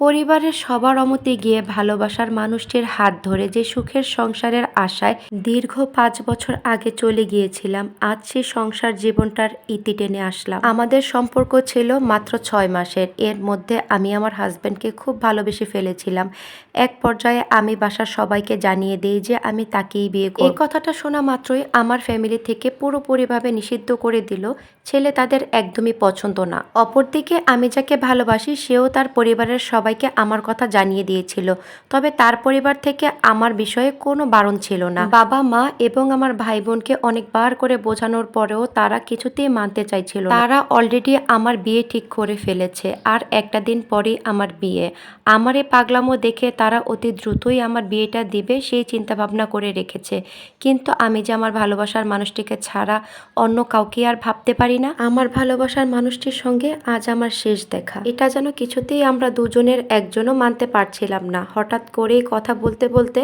পরিবারের সবার অমতে গিয়ে ভালোবাসার মানুষটির হাত ধরে যে সুখের সংসারের আশায় দীর্ঘ পাঁচ বছর আগে চলে গিয়েছিলাম, আজ সেই সংসার জীবনটার ইতি টেনে আসলাম। আমাদের সম্পর্ক ছিল মাত্র ছয় মাসের। এর মধ্যে আমি আমার হাজব্যান্ডকে খুব ভালোবেসে ফেলেছিলাম। এক পর্যায়ে আমি বাসার সবাইকে জানিয়ে দিই যে আমি তাকেই বিয়ে করি এই কথাটা শোনা মাত্রই আমার ফ্যামিলি থেকে পুরোপুরিভাবে নিষিদ্ধ করে দিল। ছেলে তাদের একদমই পছন্দ না। অপরদিকে আমি যাকে ভালোবাসি, সেও তার পরিবারের সবাইকে আমার কথা জানিয়ে দিয়েছিল। তবে তার পরিবার থেকে আমার বিষয়ে কোনো বারণ ছিল না। বাবা, মা এবং আমার ভাই বোনকে অনেকবার করে বোঝানোর পরেও তারা কিছুতেই মানতে চাইছিল তারা অলরেডি আমার বিয়ে ঠিক করে ফেলেছে আর একটা দিন পরেই আমার বিয়ে। আমার এই পাগলামো দেখে তারা অতি দ্রুতই আমার বিয়েটা দিবে সেই চিন্তা ভাবনা করে রেখেছে। কিন্তু আমি যে আমার ভালোবাসার মানুষটিকে ছাড়া অন্য কাউকে আর ভাবতে পারি না? আমার ভালোবাসার মানুষটির সঙ্গে আজ আমার শেষ দেখা। এটা যেন কিছুতেই আমরা দুজনের একজনও মানতে পারছিলাম না। হঠাৎ করেই কথা বলতে বলতে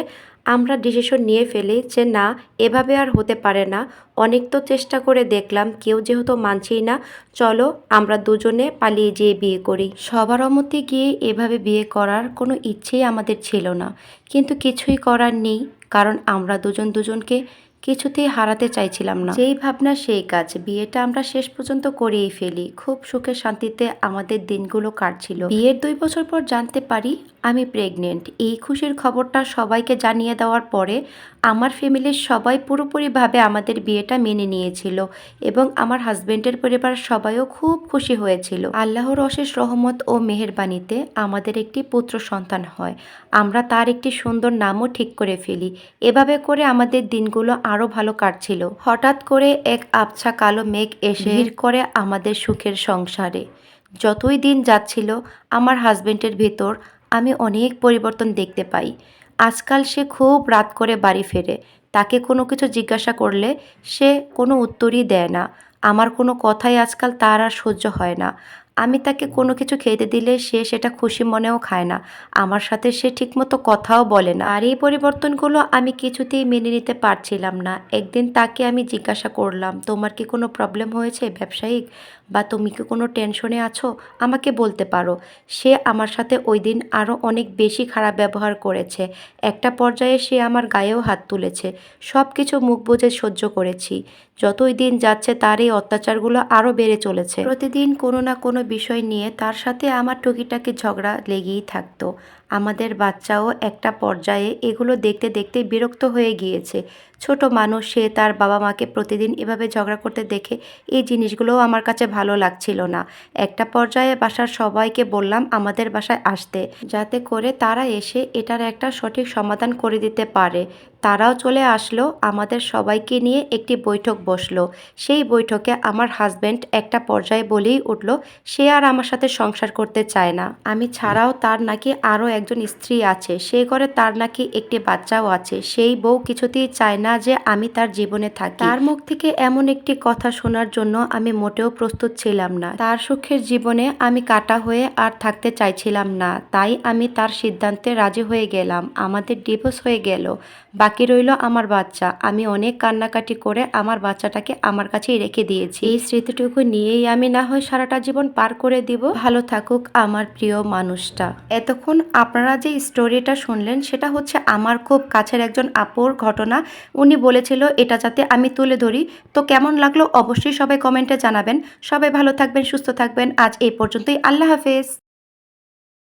আমরা ডিসিশন নিয়ে ফেলি যে না, এভাবে আর হতে পারে না। অনেক তো চেষ্টা করে দেখলাম, কেউ যেহেতু মানছেই না, চলো আমরা দুজনে পালিয়ে যেয়ে বিয়ে করি। সবার অমতে গিয়ে এভাবে বিয়ে করার কোনো ইচ্ছেই আমাদের ছিল না। কিন্তু কিছুই করার নেই, কারণ আমরা দুজন দুজনকে কিছুতেই হারাতে চাইছিলাম না। যেই ভাবনা, সেই কাজ। বিয়েটা আমরা শেষ পর্যন্ত করেই ফেলি। খুব সুখে শান্তিতে আমাদের দিনগুলো কাটছিল। বিয়ের দুই বছর পর জানতে পারি, আমি প্রেগনেন্ট এই খুশির খবরটা সবাইকে জানিয়ে দেওয়ার পরে আমার ফ্যামিলির সবাই পুরোপুরিভাবে আমাদের বিয়েটা মেনে নিয়েছিল এবং আমার হাজবেন্ডের পরিবার সবাইও খুব খুশি হয়েছিল। আল্লাহর অশেষ রহমত ও মেহেরবানিতে আমাদের একটি পুত্র সন্তান হয়। আমরা তার একটি সুন্দর নামও ঠিক করে ফেলি। এভাবে করে আমাদের দিনগুলো আরও ভালো কাটছিল। হঠাৎ করে এক আবছা কালো মেঘ এসে ভিড় করে আমাদের সুখের সংসারে। যতই দিন যাচ্ছিল, আমার হাজবেন্ডের ভেতর আমি অনেক পরিবর্তন দেখতে পাই। আজকাল সে খুব রাত করে বাড়ি ফেরে। তাকে কোনো কিছু জিজ্ঞাসা করলে সে কোনো উত্তরই দেয় না। আমার কোনো কথাই আজকাল তার আর সহ্য হয় না। আমি তাকে কোনো কিছু খেতে দিলে সে সেটা খুশি মনেও খায় না। আমার সাথে সে ঠিকমতো কথাও বলে না। আর এই পরিবর্তনগুলো আমি কিছুতেই মেনে নিতে পারছিলাম না। একদিন তাকে আমি জিজ্ঞাসা করলাম, তোমার কি কোনো প্রবলেম হয়েছে ব্যবসায়িক? বা তুমি কি কোনো টেনশনে আছো? আমাকে বলতে পারো। সে আমার সাথে ওই দিন আরও অনেক বেশি খারাপ ব্যবহার করেছে। একটা পর্যায়ে সে আমার গায়েও হাত তুলেছে। সব কিছু মুখ বুজে সহ্য করেছি। যতই দিন যাচ্ছে তার এই অত্যাচারগুলো আরও বেড়ে চলেছে। প্রতিদিন কোনো না কোনো বিষয় নিয়ে তার সাথে আমার টুকিটাকি ঝগড়া লেগেই থাকতো। আমাদের বাচ্চাও একটা পর্যায়ে এগুলো দেখতে দেখতে বিরক্ত হয়ে গিয়েছে। ছোট মানুষ, সে তার বাবা মাকে প্রতিদিন এভাবে ঝগড়া করতে দেখে এই জিনিসগুলোও আমার কাছে ভালো লাগছিল না। একটা পর্যায়ে বাসার সবাইকে বললাম, আমাদের বাসায় আসতে, যাতে করে তারা এসে এটার একটা সঠিক সমাধান করে দিতে পারে। তারাও চলে আসলো, আমাদের সবাইকে নিয়ে একটি বৈঠক বসল। সেই বৈঠকে আমার হাজব্যান্ড একটা পর্যায়ে বলেই উঠল, সে আর আমার সাথে সংসার করতে চায় না। আমি ছাড়াও তার নাকি আরও একজন স্ত্রী আছে সেই ঘরে তার নাকি একটি বাচ্চাও আছে, সেই বউ কিছুতেই চায় না যে আমি তার জীবনে থাকি। তার মুখ থেকে এমন একটি কথা শোনার জন্য আমি মোটেও প্রস্তুত ছিলাম না। তার সুখের জীবনে আমি কাটা হয়ে আর থাকতে চাইছিলাম না। তাই আমি তার সিদ্ধান্তে রাজি হয়ে গেলাম। আমাদের ডিভোর্স হয়ে গেল। বাকি রইল আমার বাচ্চা। আমি অনেক কান্নাকাটি করে আমার বাচ্চাটাকে আমার কাছেই রেখে দিয়েছি। এই স্মৃতিটুকু নিয়েই আমি না হয় সারাটা জীবন পার করে দিব। ভালো থাকুক আমার প্রিয় মানুষটা। এতক্ষণ আপনারা যে স্টোরিটা শুনলেন, সেটা হচ্ছে আমার খুব কাছের একজন আপুর ঘটনা। উনি বলেছিল, এটা যাতে আমি তুলে ধরি। তো কেমন লাগল অবশ্যই সবাই কমেন্টে জানাবেন। সবাই ভালো থাকবেন, সুস্থ থাকবেন। আজ এই পর্যন্তই। আল্লাহ হাফেজ।